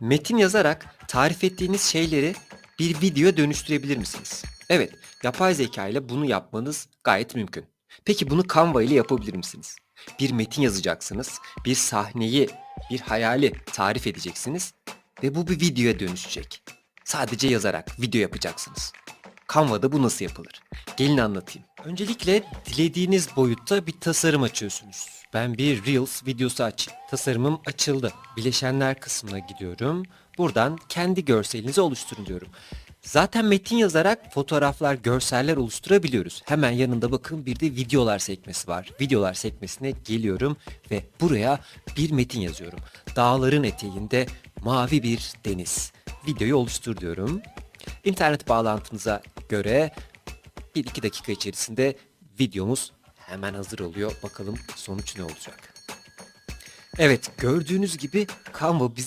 Metin yazarak tarif ettiğiniz şeyleri bir videoya dönüştürebilir misiniz? Evet, yapay zeka ile bunu yapmanız gayet mümkün. Peki bunu Canva ile yapabilir misiniz? Bir metin yazacaksınız, bir sahneyi, bir hayali tarif edeceksiniz ve bu bir videoya dönüşecek. Sadece yazarak video yapacaksınız. Canva'da bu nasıl yapılır? Gelin anlatayım. Öncelikle dilediğiniz boyutta bir tasarım açıyorsunuz. Ben bir Reels videosu açayım. Tasarımım açıldı. Bileşenler kısmına gidiyorum. Buradan kendi görselinizi oluşturun diyorum. Zaten metin yazarak fotoğraflar, görseller oluşturabiliyoruz. Hemen yanında bakın bir de videolar sekmesi var. Videolar sekmesine geliyorum ve buraya bir metin yazıyorum. Dağların eteğinde mavi bir deniz. Videoyu oluştur diyorum. İnternet bağlantınıza göre 1-2 dakika içerisinde videomuz hemen hazır oluyor. Bakalım sonuç ne olacak. Evet gördüğünüz gibi Canva bizi